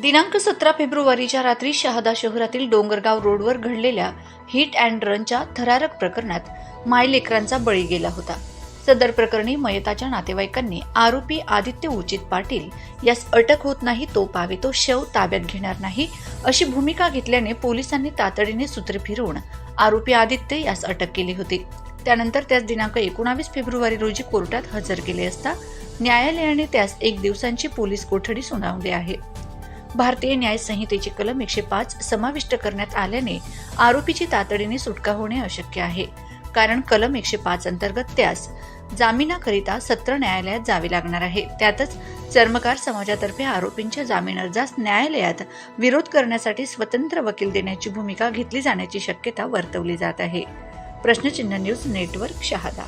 दिनांक सतरा फेब्रुवारीच्या रात्री शहादा शहरातील डोंगरगाव रोडवर घडलेल्या हिट अँड रनच्या थरारक प्रकरणात मायलेकरांचा बळी गेला होता. सदर प्रकरणी मयताच्या नातेवाईकांनी आरोपी आदित्य उचित पाटील यास अटक होत नाही तो पावे तो शव ताब्यात घेणार नाही अशी भूमिका घेतल्याने पोलिसांनी तातडीने सूत्रे फिरवून आरोपी आदित्य यास अटक केली होती. त्यानंतर त्यास दिनांक एकोणावीस फेब्रुवारी रोजी कोर्टात हजर केले असता न्यायालयाने त्यास एक दिवसांची पोलीस कोठडी सुनावली आहे. भारतीय न्याय संहितेची कलम एकशे पाच समाविष्ट करण्यात आल्याने आरोपीची तातडीने सुटका होणे अशक्य आहे. कारण कलम एकशे पाच अंतर्गत त्यास जामिनाकरिता सत्र न्यायालयात जावे लागणार आहे. त्यातच चर्मकार समाजातर्फे आरोपींच्या जामीन अर्जास न्यायालयात विरोध करण्यासाठी स्वतंत्र वकील देण्याची भूमिका घेतली जाण्याची शक्यता वर्तवली जात आहे. प्रश्नचिन्ह न्यूज नेटवर्क शहादा